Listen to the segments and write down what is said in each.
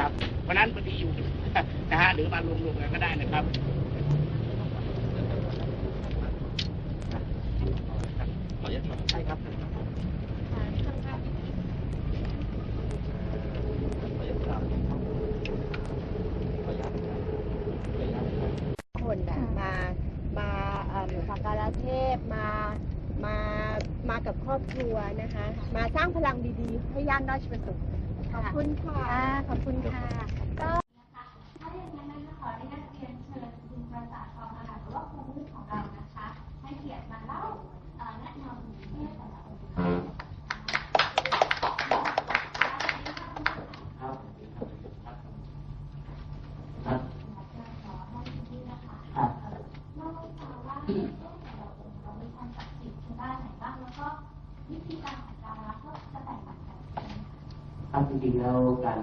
นะครับ เพราะฉะนั้นบางทีอยู่นะฮะหรือมารวมๆกันก็ได้นะครับขออนุญาตครับใช่ครับขออนุญาตครับขออนุญาตครับขออนุญาตครับคนแบบมามาเอ่อสักการะเทพมามามากับครอบครัวนะคะ มาสร้างพลังดีๆ ให้ย่านราชประสงค์ ขอบคุณค่ะ ขอบคุณค่ะ ก็ถ้าอย่างนั้นนะคะขออนุญาตเรียนเชิญคุณประสาททองอารามหรือว่าครูมืดของเรานะคะให้เกียรติมาเล่าเอ่อแนะนำถึงเทพแต่ละองค์ค่ะครับครับครับขอให้คุณพี่นะคะครับเอ่อเล่าให้ฟังว่าเทพแต่ละองค์เรามีความศักดิ์สิทธิ์ทางด้านไหนบ้างแล้วก็วิธีการ ครับจริงๆแล้วการ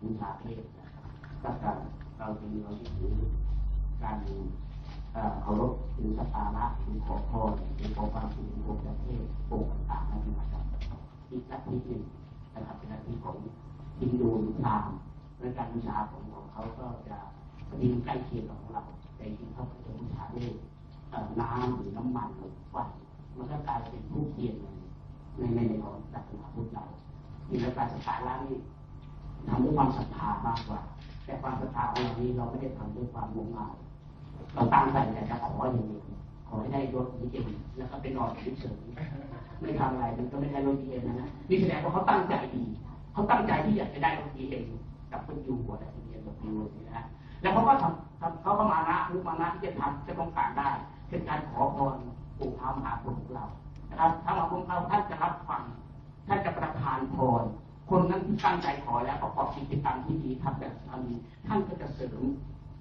บูชาเทพนะครับกับการเราจริงๆเราที่ถือการเอ่อเคารพหรือสักการะหรือขอพรหรือขอความสุขของประเทศองค์ต่างๆนั่นนะครับอีกลัทธิหนึ่งนะครับเป็นลัทธิของฮินดูหรือพราหมณ์และการบูชาของของเขาก็จะมีใกล้เคียงของเราแต่จริงเขาจะบูชาด้วยเอ่อน้ำหรือน้ำมันหรือไฟมันก็กลายเป็นผู้เทียนในในในของศาสนาพุทธเรา มีและการสักการะนี่ทำด้วยความศรัทธามากกว่า แต่ความศรัทธาของเรานี้เราไม่ได้ทำด้วยความงมงายเราตั้งใจแต่จะขออย่างเดียวขอให้ได้รถดีเอ็มแล้วก็ไปนอนเฉยๆไม่ทำอะไรมันก็ไม่ได้รถดีเอ็มนะนะนี่แสดงว่าเขาตั้งใจดีเขาตั้งใจที่อยากจะได้รถดีเอ็มกับคนอยู่หัวแต่ดีเอ็มกับยูนี่นะฮะแล้วเขาก็ทำทำเขาก็มานะมุมานะที่จะทำจะต้องการได้เป็นการขอพรปู่ท้ามหาคนของเรานะครับถ้าเราของเราท่านจะรับฟัง ท่านจะประทานพรคนนั้นที่ตั้งใจขอแล้วประกอบกิจกรรมที่ดีทำแบบทำท่านก็จะเสริม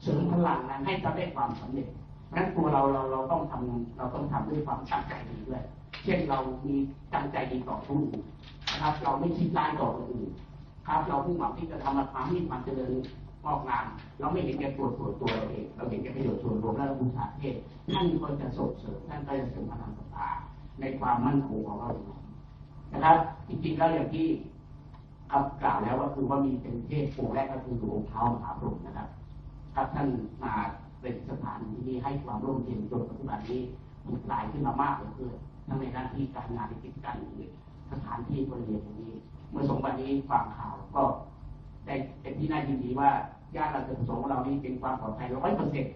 เสริมพลังนั้นให้เขาได้ความสำเร็จนั้นตัวเราเราเราต้องทำเราต้องทำด้วยความตั้งใจดีด้วย เช่นเรามีตั้งใจดีต่อผู้อื่นนะครับ เราไม่คิดร้ายต่อคนอื่นครับ เรามุ่งหวังที่จะทำมาความมีความเจริญงอกงามเราไม่เห็นแก่ตัวตัวตัวเราเองเราเห็นแก่ประโยชน์ส่วนรวมและบูชาเทศท่านก็จะส่งเสริมท่านก็จะเสริมพลังศรัทธาในความมั่นคงของเราเอง นะครับ จริงๆแล้วอย่างที่ครับกล่าวแล้วก็คือว่ามีเป็นเทพองค์แรกก็คือหลวงเท้ามหาพรหมนะครับ ครับท่านมาเป็นสถานที่นี้ให้ความร่มเย็นจนปัจจุบันนี้มีหลายขึ้นมามากเหลือเกินทั้งในหน้าที่การงานในกิจการอื่นสถานที่บริเวณตรงนี้ เมื่อสองวันนี้ฟังข่าวก็ได้เป็นที่น่ายินดีว่าญาติเราจะประสงค์เรานี้เป็นความปลอดภัยร้อยเปอร์เซ็นต์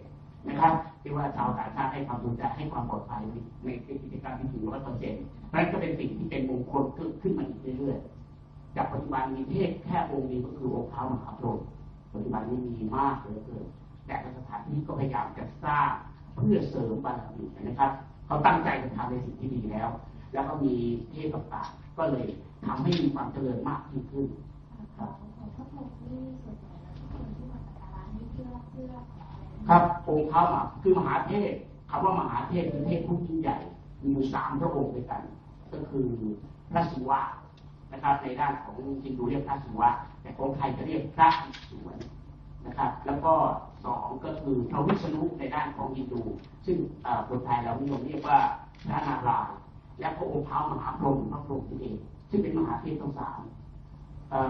นะครับที่ว่าชาวต่างชาติให้ความสนใจให้ความปลอดภัยใน ร้อยเปอร์เซ็นต์นั่นก็เป็นสิ่งที่เป็นมงคลขึ้นขึ้นมาอีกเรื่อยๆ จากปัจจุบันมีเทพแค่องค์เดียวก็คือองค์เท้ามหาพรหมปัจจุบันนี้มีมากเหลือเกินแต่สถานที่ก็พยายามจะสร้างเพื่อเสริมบารมีนะครับ เขาตั้งใจจะทำในสิ่งที่ดีแล้ว แล้วก็มีเทพต่างๆก็เลยทำให้มีความเจริญมากยิ่งขึ้นครับองค์ที่ส่วนใหญ่แล้วทุกคนที่มาสักการะนี่เพื่อเพื่อขออะไรนะครับองค์เท้ามหาคือมหาเทพคำว่ามหาเทพคือเทพผู้ยิ่งใหญ่ มีอยู่สามพระองค์ด้วยกัน ก็คือพระศิวะนะครับ ในด้านของฮินดูเรียกพระศิวะ แต่ของไทยจะเรียกพระอิศวรนะครับ แล้วก็สองก็คือพระวิษณุในด้านของฮินดู ซึ่งอ่อคนไทยเรานิยมเรียกว่าพระนารายณ์และพระองค์เท้ามหาพรหมพระพรหมนั่นเอง ซึ่งเป็นมหาเทพทั้งสาม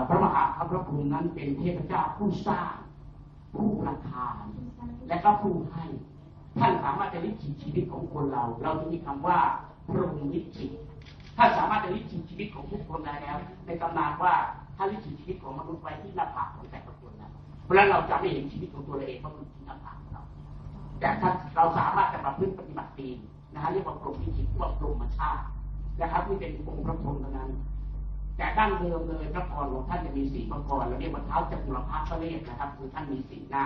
พระมหาพระพรหมนั้นเป็นเทพเจ้าผู้สร้าง ผู้ประทาน และก็ผู้ให้ ท่านสามารถจะลิขิตชีวิตของคนเรา เราจะมีคำว่าพรหมลิขิตท่านสามารถจะลิขิตชีวิตของทุกคนได้แล้ว ในตำนานว่าท่านลิขิตชีวิตของมนุษย์ไว้ที่หน้าผากของแต่ละคนนะเพราะฉะนั้นเราจะไม่เห็นชีวิตของตัวเราเองเพราะมันที่หน้าผากของเรา แต่ถ้าเราสามารถจะประพฤติปฏิบัติดีนะฮะเรียกว่าพรหมลิขิตว่าพรหมชาตินะครับที่เป็นองค์พระพรหมเท่านั้น แต่ดั้งเดิมเลยพระพรของท่านจะมีสีพระกรเราเรียกว่าเท้าจักรพรรดิพระเนตรนะครับ คือท่านมีสีหน้า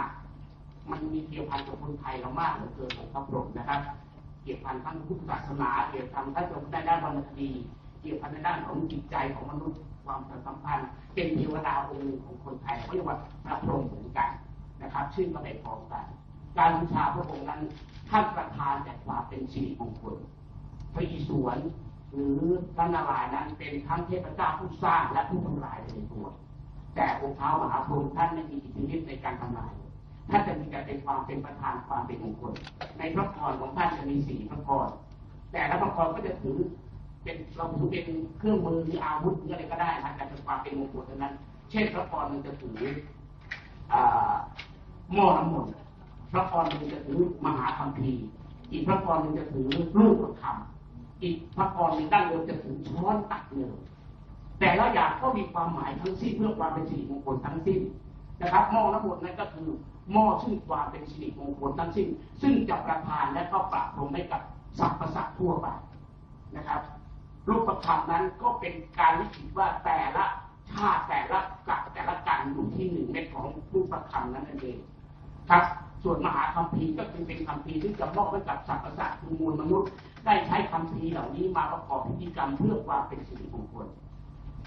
มันมีเกี่ยวพันกับคนไทยเรามากเหลือเกินของพระพรมนะครับ เกี่ยวพันทั้งพุทธศาสนา เกี่ยวพันทั้งในด้านวรรณคดีเกี่ยวพันในด้านของจิตใจของมนุษย์ความสัมพันธ์ เป็นเทวดาองค์ของคนไทยเขาเรียกว่าพระพรหมเหมือนกันนะครับ ชื่อก็ไม่พร้อมกัน การบูชาพระองค์นั้นท่านประทานแต่ความเป็นสิริมงคลพระอิศวรหรือพระนารายณ์นั้นเป็นทั้งเทพเจ้าผู้สร้างและผู้ทำลายในตัวแต่องค์เท้ามหาพรหมท่านไม่มีอิทธิฤทธิ์ในการทำลาย ท่านจะมีแต่เป็นความเป็นประธานความเป็นมงคล ในพระพรของท่านจะมีสี่พระพรแต่ละพระพรก็จะถือเป็นเราถือเป็นเครื่องมือหรืออาวุธหรืออะไรก็ได้นะแต่เป็นความเป็นมงคลเท่านั้น เช่นพระพรมันจะถืออ่าหม้อน้ำมนต์พระพรมันจะถือมหาคัมภีร์อีกพระพรมันจะถือรูปประคำอีกพระพรในด้านเดิมจะถือช้อนตักเนื้อแต่ละอย่างก็มีความหมายทั้งสิ้นเพื่อความเป็นสิริมงคลทั้งสิ้นนะครับหม้อน้ำมนต์นั้นก็คือ ม้อซึ่งความเป็นสิริมงคลทั้งสิ้น ซึ่งจะประทานและก็ปรับปรุงให้กับสรรพสัตว์ทั่วไปนะครับ รูปประคำนั้นก็เป็นการลิขิตว่าแต่ละชาติแต่ละกัแต่ละกันอยู่ที่หนึ่งเม็ดของรูปประคำนั้นเองครับ ส่วนมหาคัมภีร์ก็คือเป็นคัมภีร์ที่จะมอบให้กับสรรพสัตว์คือมวลมนุษย์ ได้ใช้คัมภีร์เหล่านี้มาประกอบพิธีกรรมเพื่อความเป็นสิริมงคล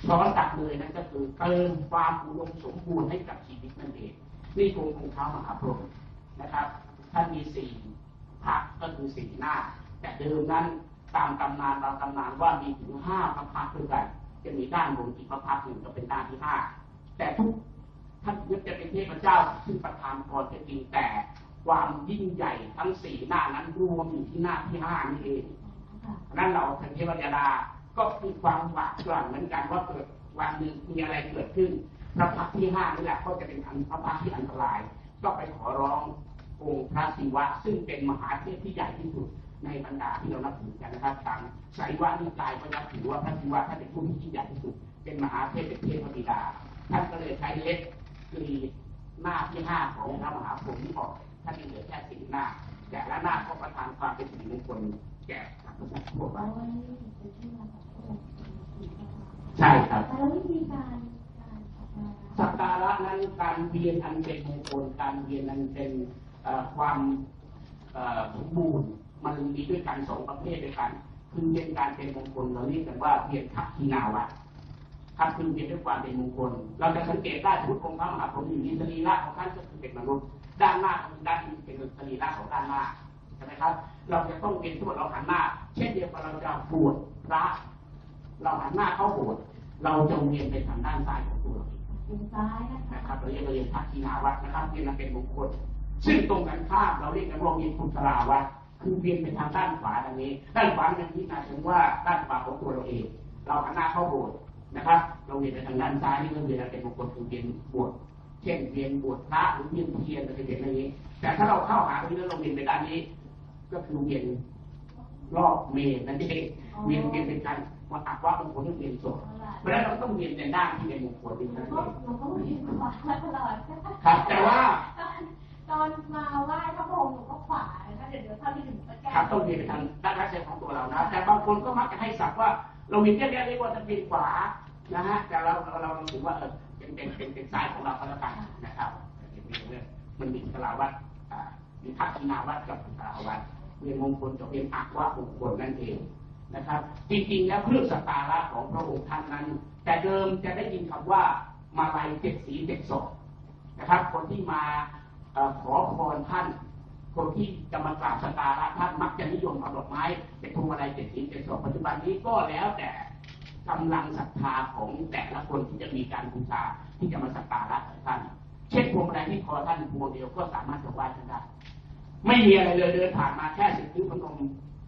ช้อนตักเลยนั่นก็คือเติมความอุดมสมบูรณ์ให้กับชีวิตนั่นเอง นี่ครงของเท้ามหาพรหมนะครับ ท่านมีสี่พักก็คือสี่หน้า แต่เดิมนั้นตามตำนานบางตำนานว่ามีถึงห้าพระพักตร์ด้วยกันจะมีด้านบนอีกพระพักตร์หนึ่งก็เป็นด้านที่ห้าแต่ทุกท่านยึดจะเป็นเทพเจ้าซึ่งประทานพรจะจริงแต่ความยิ่งใหญ่ทั้งสี่หน้านั้นรวมอยู่ที่หน้าที่ห้านี่เองนั้นเราทางเทวดาก็มีความหวาดกลัวเหมือนกันว่าเกิดวันหนึ่งมีอะไรเกิดขึ้น พระพักตร์ที่ห้านี่แหละก็จะเป็นอันพระพักตร์ที่อันตราย ก็ไปขอร้ององค์พระศิวะ ซึ่งเป็นมหาเทพที่ใหญ่ที่สุดในบรรดาที่เรานับถือกันนะครับตามไสยวานิกายก็นับถือว่าพระศิวะท่านเป็นผู้ที่ยิ่งใหญ่ที่สุด เป็นมหาเทพเป็นเทพบิดาท่านก็เลยใช้เล็บกรีดหน้าที่ห้าของพระมหาพรหมที่บอกท่านมีเหลือแค่สี่หน้าแต่ละหน้าก็ประทานความเป็นสิริมงคลแก่สรรพสัตว์ทั่วไปใช่ครับแล้ววิธีการการ สักการะนั้นการเวียนอันเป็นมงคลการเวียนอันเป็นความสมบูรณ์มันมีด้วยกันสองประเภทด้วยกันคือเวียนการเป็นมงคลเราเรียกกันว่าเวียนทักขินาวัตครับคือเวียนด้วยความเป็นมงคล เราจะสังเกตได้ทุกองค์พระมหาพรหมอยู่ในสรีระของท่านก็คือเป็นมนุษย์ด้านหน้าคือด้านที่เป็นสรีระของด้านหน้าใช่ไหมครับ เราจะต้องเวียนทั้งหมดเราหันหน้า เช่นเดียวกับเราจะบวชพระเราหันหน้าเข้าโบสถ์เราจะเวียนไปทางด้านซ้ายของตัวเรา นซ้ายนะครับเราเรียกว่าเรียนทักษิณาวัดนะครับเรียนเป็นมงคล ซึ่งตรงกันข้ามเราเรียกกันว่าเวียนพุทธราวัดคือเวียนไปทางด้านขวาทางนี้ ด้านขวาเป็นที่หมายถึงว่าด้านขวาของตัวเราเอง เราหันหน้าเข้าโบสถ์นะครับ เราเวียนไปทางด้านซ้ายนี่ก็เวียนเป็นมงคลคือเวียนบวชเช่นเวียนบวชพระหรือเวียนเทียนอะไรเวียนอะไรนี้ แต่ถ้าเราเข้าหาตรงนี้แล้วเราเวียนไปด้านนี้ ก็คือเวียนรอบเมนนั่นเองเวียนเวียนเป็นการมาอักว่ามงคลที่เวียนศพ เพราะฉะนั้นเราต้องเวียนในด้านที่เป็นมงคลนี่แล้นั่วนก็เองเราก็เวียนขวาตลอดครับ แต่ว่าตอนตอนมาไหว้พระพรหมหนูก็ขวานะคะเดี๋ยวเดี๋ยวเท่าที่ถึงจะแก้ครับต้องเวียนไปทางด้านรักษาของตัวเรานะ แต่บางคนก็มักจะให้สักว่า เราเวียนแค่นี้เรียกว่าจะเวียนขวานะฮะแต่เราเราเราถือว่าเออเป็นเป็นเป็นเป็นซ้ายของเราก็แล้วกันนะครับมันมีสลาวัดอ่ามีทักษิณาวัดกับสลาวัดเวียนมงคลกับเวียนอักวะมงคลนั่นเองนะครับ จริงๆแล้วเครื่องสักการะของพ ระองค์ท่านนั้น แต่เดิมจะได้ยินคำว่ามาลัยเจ็ดสีเจ็ดศพนะครับ คนที่มาขอพรท่าน คนที่จะมากราบสการะท่านมักจะนิยมเอาดอกไม้เป็นพวงมาลัยเจ็ดสีเจ็ดศพปัจจุบันนี้ก็แล้วแต่กำลังศรัทธาของแต่ละคนที่จะมีการบูชาที่จะมาสักการะท่าน เช่นพวงมาลัยที่คอท่านพวงเดียวก็สามารถจะไหว้ท่านได้ไม่มีอะไรเลยเดินผ่านมาแค่สิบนิ้วพนม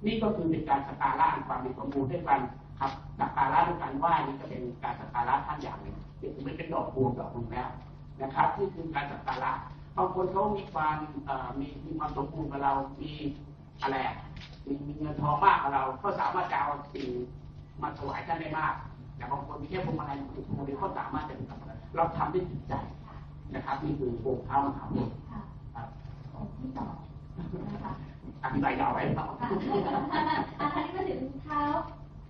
นี่ก็คือเป็นการสักการะความมีสมบูรณ์ด้วยกัน ครับสักการะด้วยการไหว้นี่ก็เป็นการสักการะท่านอย่างหนึ่งที่ไม่เป็นดอกบัวดอกบุญแล้วนะครับนี่คือการสักการะบางคนเขามีความเอ่อมีมีความสมบูรณ์กับเรา มีอะไรอะมีมีเงินทองมากกับเรา ก็สามารถจะเอาสิ่งมาถวายท่านได้มาก แต่บางคนมีแค่พวงมาลัยพวงเดียวก็สามารถจะเป็นกับเราทำด้วยจิตใจนะครับนี่คือองค์เท้ามหาพรหมค่ะครับองค์ที่สองนะคะอธิบายยาวไว้ต่ออะอันนี้มาถึงเท้า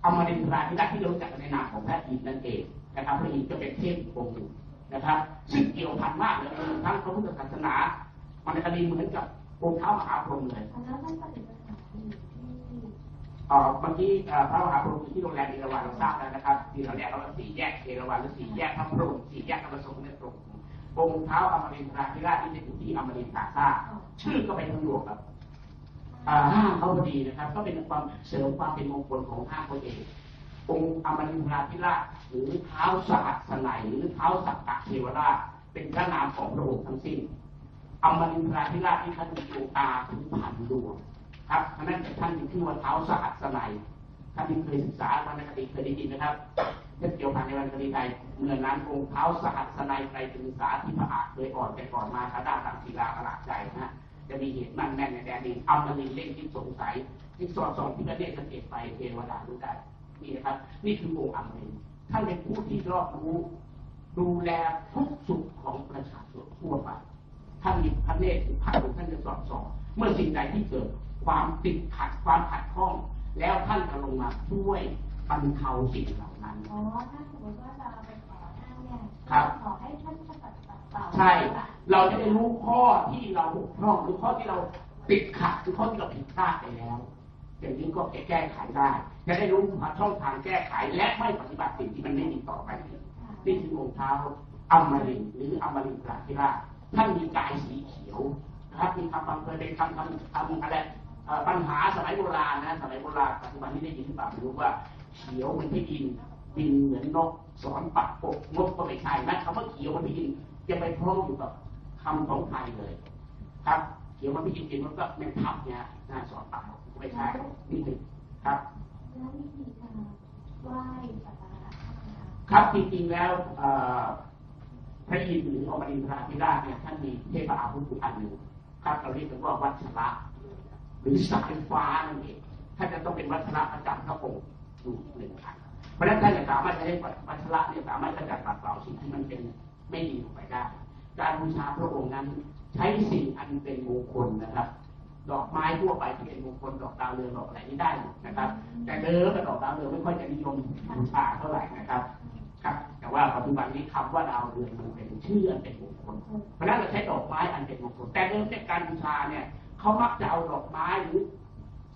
อมรินทราธิราชที่เรารู้จักกันในนามของพระอินทร์นั่นเองนะครับพระอินทร์ก็เป็นเทพอีกองค์หนึ่งนะครับ ซึ่งเกี่ยวพันมากเลยทั้งพระพุทธศาสนา มันคดีเหมือนกับองค์เท้ามหาพรหมเลยอันนั้นท่านปฏิบัติธรรมอยู่ที่เอ่อเมื่อกี้เอ่อพระมหาพรหมอยู่ที่โรงแรมเอราวัณเราทราบแล้วนะครับที่เราเรียกว่าสี่แยกเอราวัณหรือสี่แยกพระพรหมสี่แยกธรรมสงฆ์เนี่ยตรงองค์เท้าอมรินทราธิราชที่จะอยู่ที่อมรินทราซาชื่อก็เป็นทางหลวงครับอ่า ห้าเขาพอดีนะครับ ก็เป็นความเสริมความเป็นมงคลของห้าเขาเององค์อมรินทราธิราชหรือเท้าสหัสนัยหรือเท้าสักกะเทวราชเป็นพระนามของพระองค์ทั้งสิ้นอมรินทราธิราชที่ท่านมีดวงตาถึงพันดวงครับฉะนั้นท่านมีชื่อว่าเท้าสหัสนัยท่านที่เคยศึกษาวรรณคติเคยได้ยินนะครับเช่นเกี่ยวพันในวันคดีไทยเมื่อนั้นองค์เท้าสหัสนัยไตรตึงสาที่พระอาจเคยอ่อนแต่ก่อนมาคาดาตังศิลาประหลาดใจนะ จะมีเหตุมั่นแน่นในแดนดินอัมมรินทร์เล่นที่สงสัยที่สอดส่องที่ประเทศสังเกตไปเทวดารู้ได้นี่นะครับ นี่คือองค์อัมมรินทร์ท่านเป็นผู้ที่รอบรู้ ดูแลทุกสุขของประชาชนทั่วไปท่านมีพระเนตรผูกพันท่านจะสอดส่องเมื่อสิ่งใดที่เกิดความติดขัดความขัดข้อง แล้วท่านจะลงมาช่วยบรรเทาสิ่งเหล่านั้นอ๋อถ้าสมมติว่าจะไปขอท่านเนี่ยครับขอให้ท่านช่วยปัดเป่า ใช่ เราจะได้รู้ข้อที่เราบกพร่องหรือข้อที่เราติดขัดหรือข้อที่เราผิดพลาดไปแล้วอย่างนี้ก็แก้ไขได้จะได้รู้หาช่องทางแก้ไขและไม่ปฏิบัติสิ่งที่มันไม่ดีต่อไปอีกนี่คือองค์เท้าอมรินทร์หรืออมรินทราธิราชท่านมีกายสีเขียวนะครับมีคำบังเคยได้คำคำคำอะไรเอ่อปัญหาสมัยโบราณนะสมัยโบราณปัจจุบันนี้ได้ยินหรือเปล่าไม่รู้ว่าเขียวมันไม่ดินบินเหมือนนกสอนปักปกนกก็ไม่ใช่นะคำว่าเขียวมันไม่ดิน จะไปพ้องอยู่กับคำของไทยเลย ครับเขียวมันไม่ดินจริงมันก็ไม่ทับเนี่ยน่าสอนปักไม่ใช่นี่คือครับแล้ววิธีการไหว้สักการะท่านนะคะครับจริงๆแล้วเอ่อพระอินทร์หรืออมรินทราธิราชเนี่ยท่านมีเทพอาวุธอยู่อันหนึ่งครับเราเรียกกันว่าวัชระหรือสายฟ้านั่นเองท่านจะต้องเป็นวัชระประจำพระองค์อยู่หนึ่งอันเพราะฉะนั้นท่านจะสามารถใช้วัชระเนี่ยสามารถขจัดปัดเป่าสิ่งที่มันเป็น ไม่ดีออกไปได้ การบูชาพระองค์นั้นใช้สิ่งอันเป็นมงคลนะครับ ดอกไม้ทั่วไปที่เป็นมงคลดอกดาวเรืองดอกอะไรนี่ได้นะครับ แต่เดิมดอกดาวเรืองไม่ค่อยจะนิยมบูชาเท่าไหร่นะครับครับ แต่ว่าปัจจุบันนี้คำว่าดาวเรืองมันเป็นชื่ออันเป็นมงคล เพราะนั้นเราใช้ดอกไม้อันเป็นมงคล แต่เดิมในการบูชาเนี่ยเขามักจะเอาดอกไม้หรือ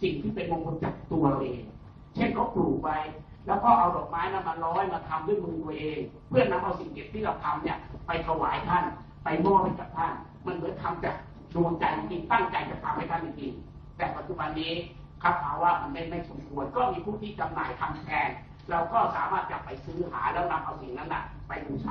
สิ่งที่เป็นมงคลจากตัวเราเอง เช่นเขาปลูกไว้ แล้วก็เอาดอกไม้นั้นมาร้อยมาทำด้วยมือตัวเอง เพื่อนำเอาสิ่งเก็บที่เราทำเนี่ย ไปถวายท่าน ไปมอบให้กับท่าน มันเหมือนทำจากดวงใจจริงตั้งใจจะทำให้ท่านจริงๆแต่ปัจจุบันนี้ครับภาวะมันไม่ไม่สมควร ก็มีผู้ที่จำหน่ายทำแทน เราก็สามารถจะไปซื้อหาแล้วนำเอาสิ่งนั้นน่ะไปบูช